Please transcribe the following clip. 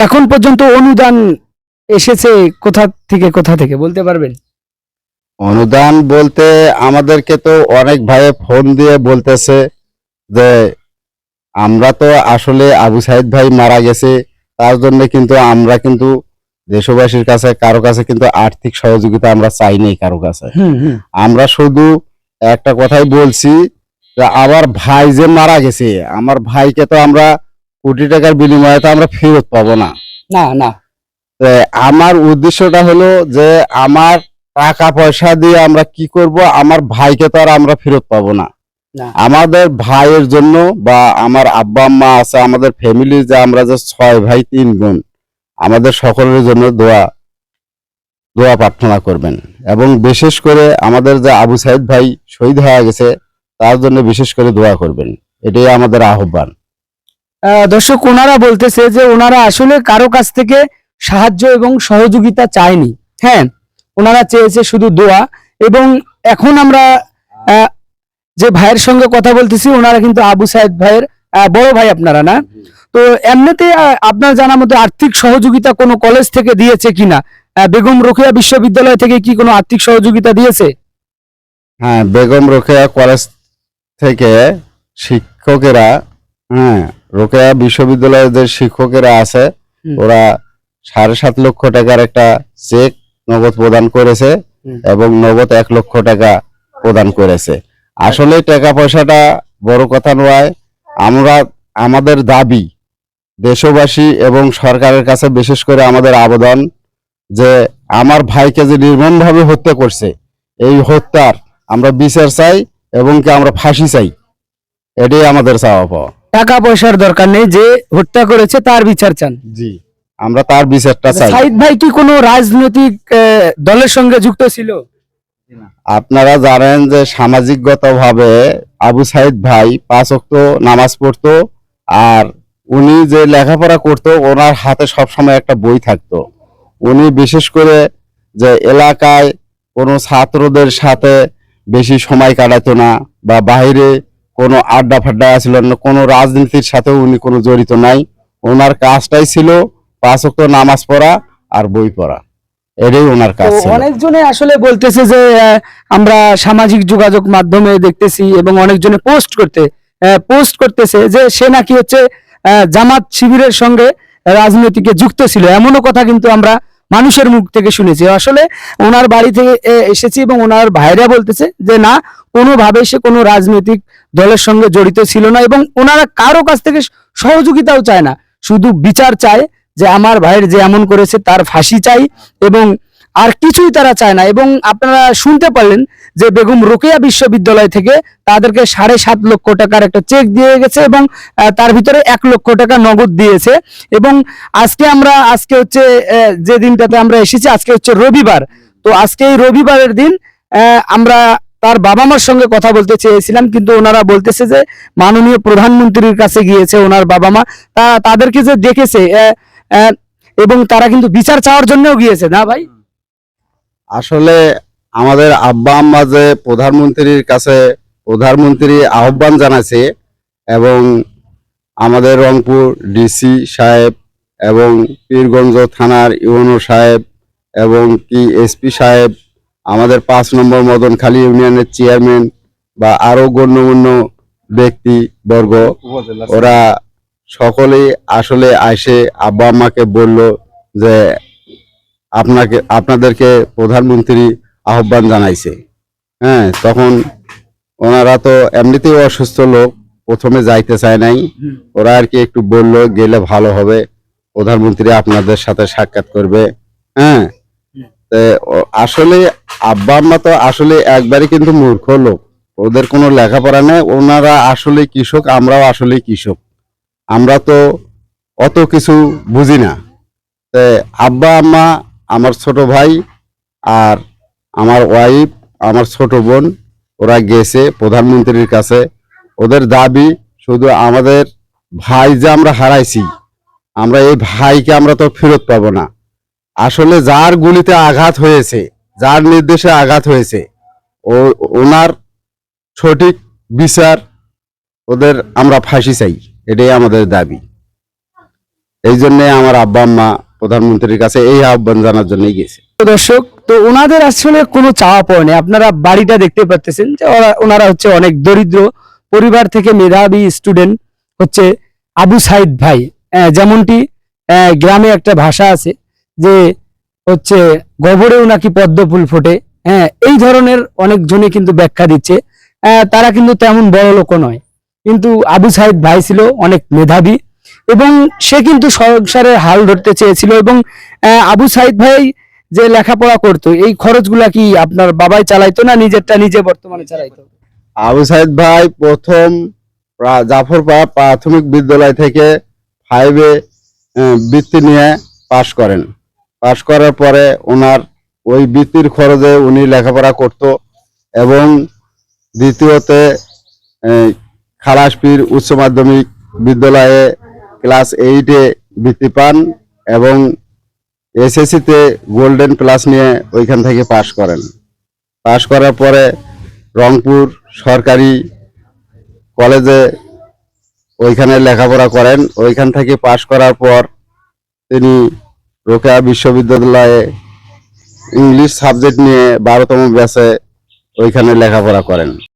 এখন পর্যন্ত অনুদান এসেছে কোথা থেকে কোথা থেকে? বলতে পারবেন? অনুদান বলতে আমাদেরকে তো অনেক ভাই ফোন দিয়ে বলতেছে যে আমরা তো আসলে আবু সাইদ ভাই মারা গেছে তার জন্য কিন্তু আমরা কিন্তু দেশবাসীর কাছে কারও কাছে কিন্তু আর্থিক সহযোগিতা আমরা চাই নাই কারও কাছে। আমরা শুধু একটা কথাই বলছি যে আমার ভাই যে মারা গেছে আমার ভাইকে তো আমরা কোটি টাকার বিনিময়ে তো আমরা ফেরত পাবো না। না না। আমার উদ্দেশ্যটা হলো যে আমার টাকা পয়সা দিয়ে আমরা কি করব আমার ভাইকে তো আর আমরা ফেরত পাবো না। আমাদের ভাইয়ের জন্য বা আমার আব্বা আম্মা আছে আমাদের ফ্যামিলি যে আমরা যে ছয় ভাই তিন বোন আমাদের সকলের জন্য দোয়া দোয়া প্রার্থনা করবেন। এবং বিশেষ করে আমাদের যে আবু সাইদ ভাই শহীদ হয়ে গেছে তার জন্য বিশেষ করে দোয়া করবেন। এটাই আমাদের আহ্বান। আহ, দর্শক, ওনারা বলতেছে যে ওনারা আসলে কারও কাছ থেকে সাহায্য এবং সহযোগিতা চায়নি। হ্যাঁ ওনারা চেয়েছে শুধু দোয়া এবং এখন আমরা যে ভাইয়ের সঙ্গে কথা বলতেছি, ওনারা কিন্তু আবু সাইদ ভাইয়ের বড় ভাই আপনারা না? তো এমনিতে আপনার জানা মতো আর্থিক সহযোগিতা কোনো কলেজ থেকে দিয়েছে কিনা? বেগম রোকেয়া বিশ্ববিদ্যালয় থেকে কি কোনো আর্থিক সহযোগিতা দিয়েছে? হ্যাঁ বেগম রোকেয়া কলেজ থেকে শিক্ষকেরা হ্যাঁ রোকেয়া বিশ্ববিদ্যালয়ের যে শিক্ষকেরা আছে ওরা সাড়ে সাত লক্ষ টাকার একটা চেক নগদ প্রদান করেছে এবং নগদ এক লক্ষ টাকা প্রদান করেছে। আসলে টাকা পয়সাটা বড় কথা নয় আমরা আমাদের দাবি দেশবাসী এবং সরকারের কাছে বিশেষ করে আমাদের আবেদন যে আমার ভাইকে যে নির্মমভাবে হত্যা করছে এই হত্যার আমরা বিচার চাই এবং কি আমরা ফাঁসি চাই এটাই আমাদের চাওয়া পাওয়া। টাকা পয়সার দরকার নেই যে হত্যা করেছে তার বিচার চান। জি আমরা তার বিচারটা চাই। সাইদ ভাই কি কোনো রাজনৈতিক দলের সঙ্গে যুক্ত ছিল? আপনারা জানেন যে সামাজিকগত ভাবে আবু সাইদ ভাই পাঁচ ওয়াক্ত নামাজ পড়তো আর উনি যে লেখাপড়া করতো ওনার হাতে সবসময় একটা বই থাকতো। উনি বিশেষ করে যে এলাকায় কোনো ছাত্রদের সাথে বেশি সময় কাটাতো না বা বাইরে কোনো আড্ডা ফাড্ডা ছিল না কোনো রাজনীতির সাথেও উনি কোনো জড়িত নাই। ওনার কাজটাই ছিল পাঁচ ওয়াক্ত নামাজ পড়া আর বই পড়া। এটাই ওনার কাজ অনেকজনে আসলে বলতেছে যে আমরা সামাজিক যোগাযোগ মাধ্যমে দেখতেছি এবং অনেকজনে পোস্ট করতে পোস্ট করতেছে যে সে নাকি হচ্ছে জামাত শিবিরের সঙ্গে রাজনীতিকে যুক্ত ছিল। এমনও কথা কিন্তু আমরা মানুষের মুখ থেকে শুনেছি। আসলে ওনার বাড়ি থেকে এসেছি এবং ওনার ভাইরা বলতেছে যে, না, কোনোভাবে সে কোনো রাজনৈতিক দলের সঙ্গে জড়িত ছিল না এবং ওনারা কারও কাছ থেকে সহযোগিতাও চায় না। শুধু বিচার চায় যে, আমার ভাইয়ের যে এমন করেছে তার ফাঁসি চাই এবং আর কিছুই তারা চায় না। এবং আপনারা শুনতে পারলেন যে বেগম রোকেয়া বিশ্ববিদ্যালয় থেকে তাদেরকে সাড়ে সাত লক্ষ টাকার একটা চেক দিয়ে গেছে এবং তার ভিতরে এক লক্ষ টাকা নগদ দিয়েছে। এবং আজকে আমরা আজকে হচ্ছে যে দিনটাতে আমরা এসেছি আজকে হচ্ছে রবিবার। তো আজকে এই রবিবারের দিন আমরা তার বাবা মার সঙ্গে কথা বলতে চেয়েছিলাম কিন্তু ওনারা বলতেছে যে মাননীয় প্রধানমন্ত্রীর কাছে গিয়েছে ওনার বাবা মা তা তাদেরকে যে আহ, এবং তারা কিন্তু বিচার চাওয়ার জন্যও গিয়েছে। না ভাই? আসলে আমাদের আব্বা আম্মা যে প্রধানমন্ত্রীর কাছে প্রধানমন্ত্রী আহ্বান জানাছে এবং আমাদের রংপুর ডিসি সাহেব এবং পীরগঞ্জ থানার ইউনো সাহেব এবং কি এসপি সাহেব, আমাদের পাঁচ নম্বর মদনখালী ইউনিয়নের চেয়ারম্যান বা আরও গণ্যমান্য ব্যক্তি বর্গ, ওরা সকলেই আসলে আসে আব্বা আম্মাকে বলল যে আপনাকে, আপনাদেরকে প্রধানমন্ত্রী আহ্বান জানাইছে। হ্যাঁ তখন ওনারা তো এমনিতেই অসুস্থ লোক, প্রথমে যাইতে চায় নাই। ওরা আর কি একটু বলল, গেলে ভালো হবে। প্রধানমন্ত্রী আপনাদের সাথে সাক্ষাৎ করবে। হ্যাঁ আসলে আব্বা আম্মা তো আসলে একবারই কিন্তু মূর্খ লোক। ওদের কোনো লেখাপড়া নেই। ওনারা আসলে কৃষক, আমরাও আসলে কৃষক। আমরা তো অত কিছু বুঝি না। আব্বা আম্মা আমার ছোট ভাই আর আমার ওয়াইফ আমার ছোট বোন, ওরা গেছে প্রধানমন্ত্রীর কাছে। ওদের দাবি শুধু আমাদের ভাই যে আমরা হারাইছি, আমরা এই ভাইকে আমরা তো ফেরত পাবো না। আসলে যার গুলিতে আঘাত হয়েছে, যার নির্দেশে আঘাত হয়েছে, ও, ওনার সঠিক বিচার ওদের আমরা ফাঁসি চাই, এটাই আমাদের দাবি। এই জন্যে আমার আব্বা, আম্মা প্রধানমন্ত্রীর কাছে এই আহ্বান জানার জন্যই গেছে দর্শক, তো ওনাদের আসলে কোনো চাওয়া পাওয়া নেই। আপনারা বাড়িটা দেখতে পাচ্ছেন যে ওনারা হচ্ছে অনেক দরিদ্র, পরিবার থেকে মেধাবী স্টুডেন্ট হচ্ছে আবু সাইদ ভাই। যেমনটি গ্রামে একটা ভাষা আছে যে হচ্ছে গোবরেও নাকি পদ্ম ফুল ফোটে। হ্যাঁ এই ধরনের অনেকজনে কিন্তু ব্যাখ্যা দিচ্ছে। তারা কিন্তু তেমন বড় লোকও নয়। কিন্তু আবু সাইদ ভাই ছিল অনেক মেধাবী। এবং সে কিন্তু সংসারের হাল ধরতে চেয়েছিল এবং আবু সাইদ ভাই যে লেখাপড়া করতো, এই খরচগুলা কি আপনার বাবাই চালাইতো না নিজেরটা নিজে বর্তমানে চালাইতো? আবু সাইদ ভাই প্রথম প্রা- জাফরপাড়া প্রাথমিক বিদ্যালয় থেকে ফাইভে বৃত্তি নিয়ে পাশ করেন। পাশ করার পরে ওনার ওই বৃত্তির খরচে উনি লেখাপড়া করত এবং দ্বিতীয়তে খালাসপীর উচ্চ মাধ্যমিক বিদ্যালয়ে ক্লাস এইটে বৃত্তি পান এবং এসএসসিতে গোল্ডেন প্লাস নিয়ে ওইখান থেকে পাশ করেন। পাশ করার পরে রংপুর সরকারি কলেজে ওইখানে লেখাপড়া করেন। ওইখান থেকে পাশ করার পর তিনি রোকেয়া বিশ্ববিদ্যালয়ে ইংলিশ সাবজেক্ট নিয়ে বারোতম ব্যাচে ওইখানে লেখাপড়া করেন।